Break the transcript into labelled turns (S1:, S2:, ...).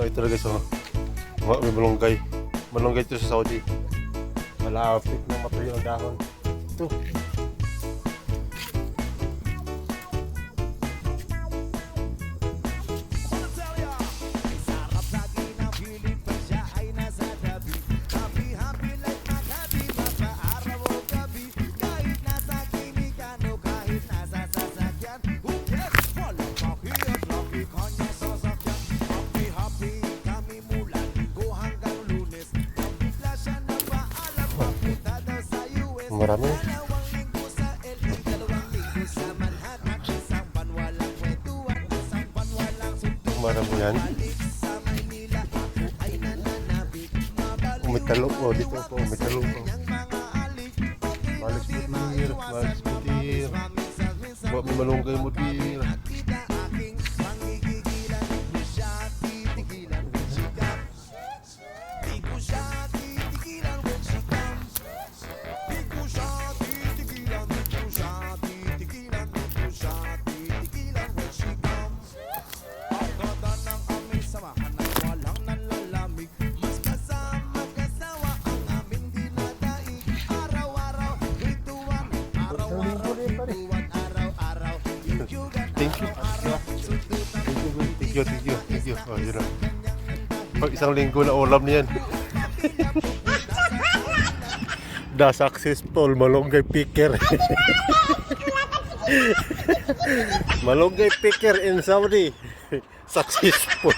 S1: So ito na guys, oh. May malunggay. Malunggay ito sa Saudi. Malapit na matuyo ang dahon. Ito. Marami. Marami yan. Umitalo po dito po. Umitalo po. Malis putir. Malis putir. Buat may malunggay mo dir. Thank you. Thank you. Thank you. Thank you. Thank you. Oh, yun na. Pag isang linggo na ulam niyan. The successful malunggay picker. malunggay picker in Saudi. Successful.